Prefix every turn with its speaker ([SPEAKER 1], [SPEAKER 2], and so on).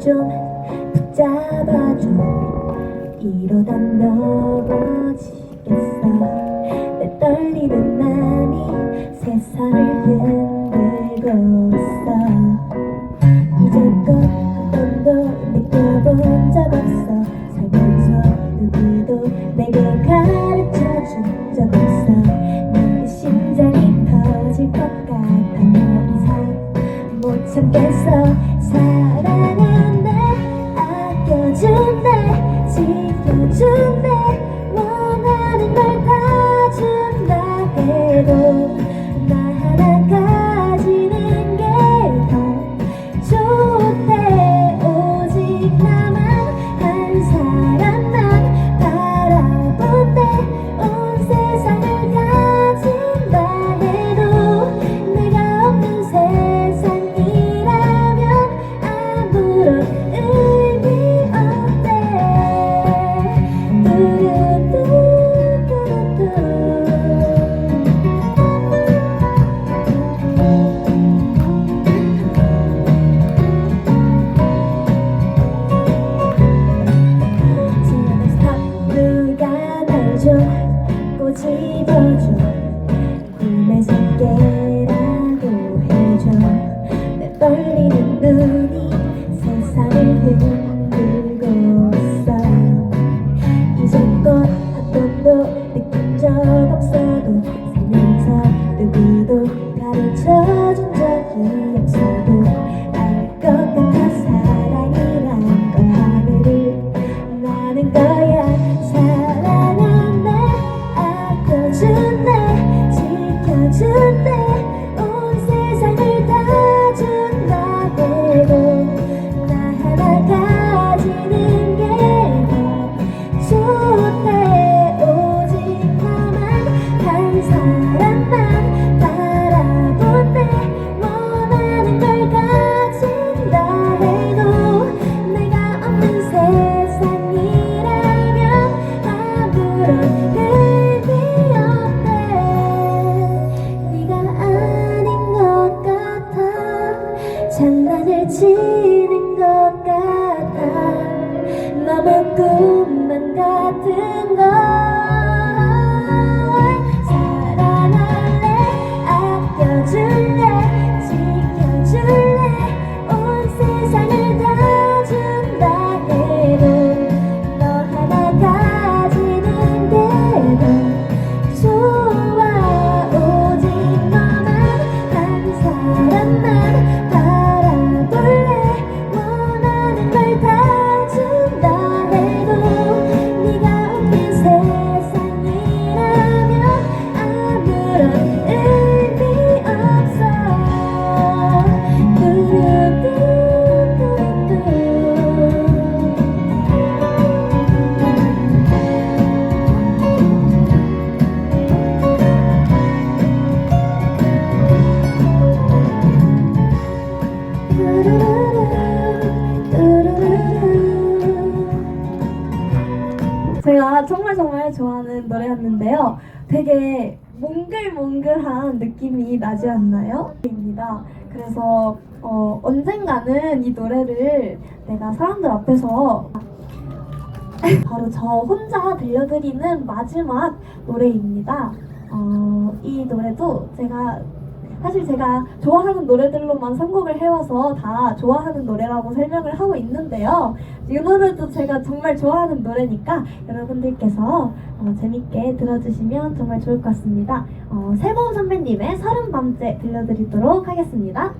[SPEAKER 1] 좀 붙잡아줘. 이러다 넘어지겠어. 내 떨리는 맘이 세상을 흔들고 있어 해도 날좀 꼬집어 Oh. 정말 정말 좋아하는 노래였는데요. 되게 몽글몽글한 느낌이 나지 않나요? 입니다. 그래서 어, 언젠가는 이 노래를 내가 사람들 앞에서 바로 저 혼자 들려드리는 마지막 노래입니다. 어, 이 노래도 제가 사실 제가 좋아하는 노래들로만 선곡을 해와서 다 좋아하는 노래라고 설명을 하고 있는데요. 이 노래도 제가 정말 좋아하는 노래니까 여러분들께서 어, 재밌게 들어주시면 정말 좋을 것 같습니다. 어, 세모 선배님의 서른 밤째 들려드리도록 하겠습니다.